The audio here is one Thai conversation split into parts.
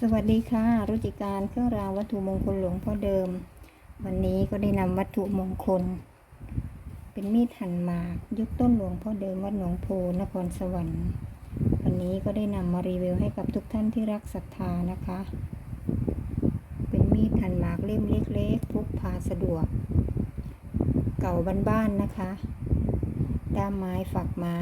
สวัสดีค่ะรุจิการเครื่องรางวัตถุมงคลหลวงพ่อเดิม วันนี้ก็ได้นำวัตถุมงคล เป็นมีดหั่นหมากยกต้นหลวงพ่อเดิมวัดหนองโพนครสวรรค์ วันนี้ก็ได้นำมารีวิวให้กับทุกท่านที่รักศรัทธานะคะ เป็นมีดหั่นหมากเล่มเล็กๆพกพาสะดวก เก่าบ้านๆนะคะ ด้ามไม้ฝักไม้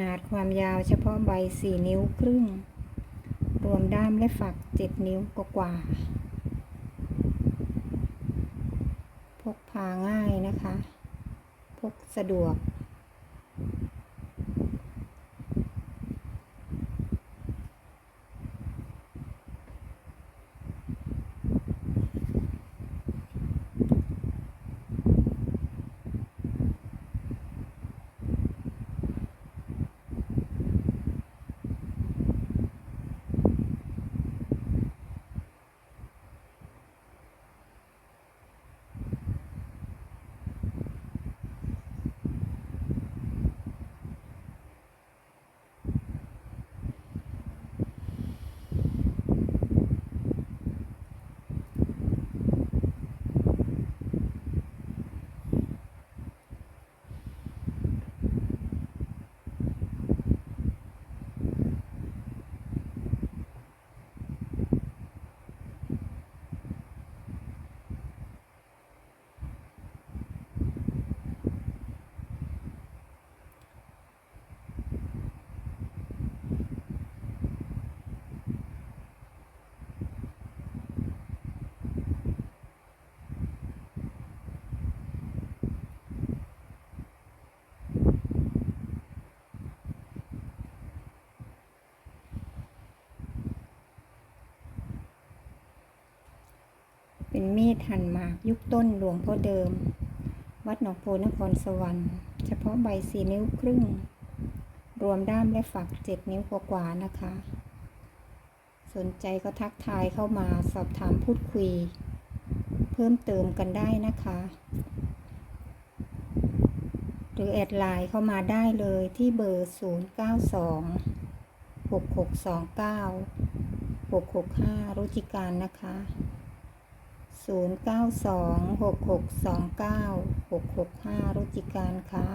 นาดความยาวเฉพาะใบ 4 นิ้วครึ่ง รวมด้ามและฝัก 7 นิ้วกว่าพกพาง่ายนะคะ พกสะดวก เป็นมีดหั่นหมากยุคต้นหลวงพ่อเดิม วัดหนองโพนครสวรรค์เฉพาะใบสี่นิ้วครึ่ง รวมด้ามและฝักเจ็ดนิ้วกว่าๆนะคะ สนใจก็ทักทายเข้ามาสอบถามพูดคุย เพิ่มเติมกันได้นะคะ หรือแอดไลน์เข้ามาได้เลยที่เบอร์ 092 6629 665 รุจิการนะคะ 0926629665 รุจิการค่ะ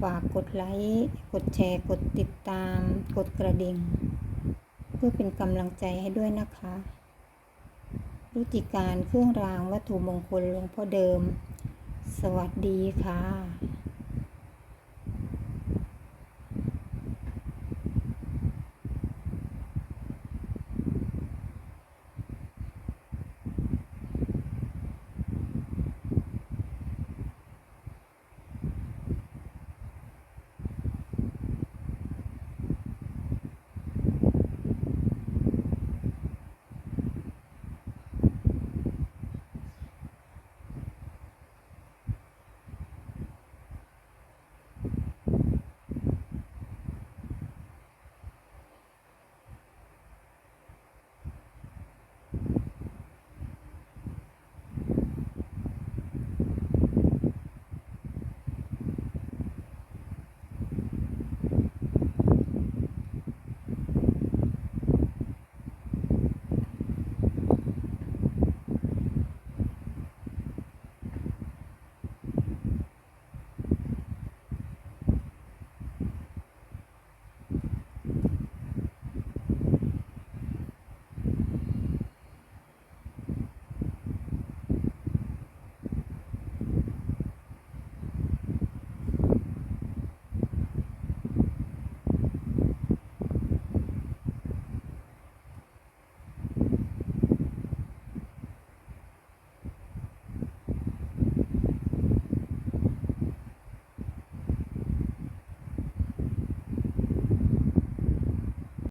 ฝากกดไลค์ กดแชร์ กดติดตาม กดกระดิ่ง เพื่อเป็นกำลังใจให้ด้วยนะคะ รุจิการเครื่องรางวัตถุมงคลหลวงพ่อเดิม สวัสดีค่ะ